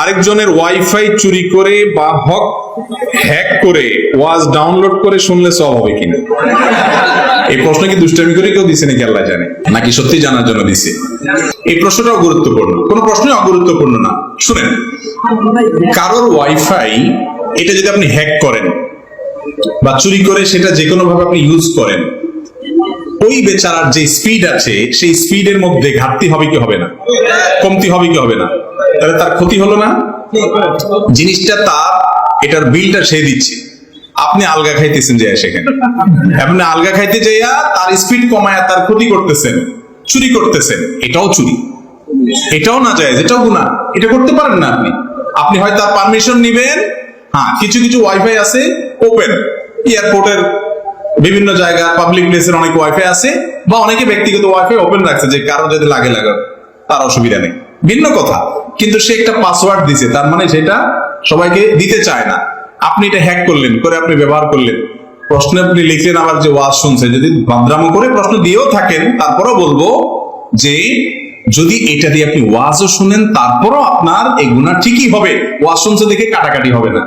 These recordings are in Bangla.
আরেকজনের ওয়াইফাই চুরি করে বা হক হ্যাক করে ওয়াজ ডাউনলোড করে শুনলে সব হবে কিনা? এই প্রশ্ন কি দুষ্টামি করে কেউ দিছে নাকি আল্লাহ জানে? নাকি সত্যি জানার জন্য দিছে? এই প্রশ্নটাও গুরুত্বপূর্ণ। কোন প্রশ্নই অগুরুত্বপূর্ণ না। শুনেন, কারোর ওয়াইফাই এটা যদি আপনি হ্যাক করেন বা চুরি করে সেটা যে কোনো ভাবে আপনি ইউজ করেন, ওই বেচারার যে স্পিড আছে, সেই স্পিডের মধ্যে ঘাটতি হবে কি হবে না? কমতি হবে কি হবে না? তাহলে তার ক্ষতি হলো না? জিনিসটা তার, এটার বিলটা সে দিচ্ছে। আপনি আলগা খাইতেছেন যে সেখানে। আপনি আলগা খাইতে যাইয়া তার স্পিড কমায়া তার ক্ষতি করতেছেন, চুরি করতেছেন, এটাও চুরি। এটাও না যায়, এটাও গুণা এটা করতে পারেন না আপনি। আপনি হয়তো পারমিশন নিবেন। হ্যাঁ কিছু কিছু ওয়াইফাই আছে ওপেন এয়ারপোর্টের বিভিন্ন জায়গা পাবলিক প্লেসের অনেক ওয়াইফাই আছে, বা অনেকে ব্যক্তিগত ওয়াইফাই ওপেন রাখছে যে কারও যদি লাগে লাগে তার অসুবিধা নেই। ভিন্ন কথা, কিন্তু সে একটা পাসওয়ার্ড দিছে, তার মানে সেটা সবাইকে দিতে চায় না। আপনি এটা হ্যাক করলেন, করে আপনি ব্যবহার করলেন। প্রশ্নে আপনি লিখলেন আবার যে ওয়াজ শুনছে, যদি বাদরামো করে প্রশ্ন দিয়েও থাকেন, তারপরও বলব যে যদি এটা দিয়ে আপনি ওয়াজও শুনেন, তারপরও আপনার এই গুণা ঠিকই হবে। ওয়াজ শুনছে দেখে কাটাকাটি হবে না।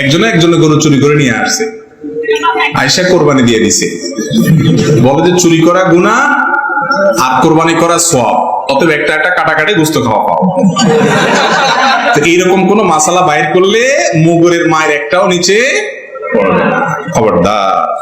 একজনে একজনে গরু চুরি করে নিয়ে আসছে। আয়সা কোরবানি দিয়ে দিছে। বলে যে চুরি করা গুণা আর কোরবানি করা সব অতএব একটা একটা কাটাকাটি গুস্ত খাওয়া পাও তো এইরকম কোন মাসালা বাইর করলে মুগরের মায়ের একটাও নিচে পড়বে খবরদার।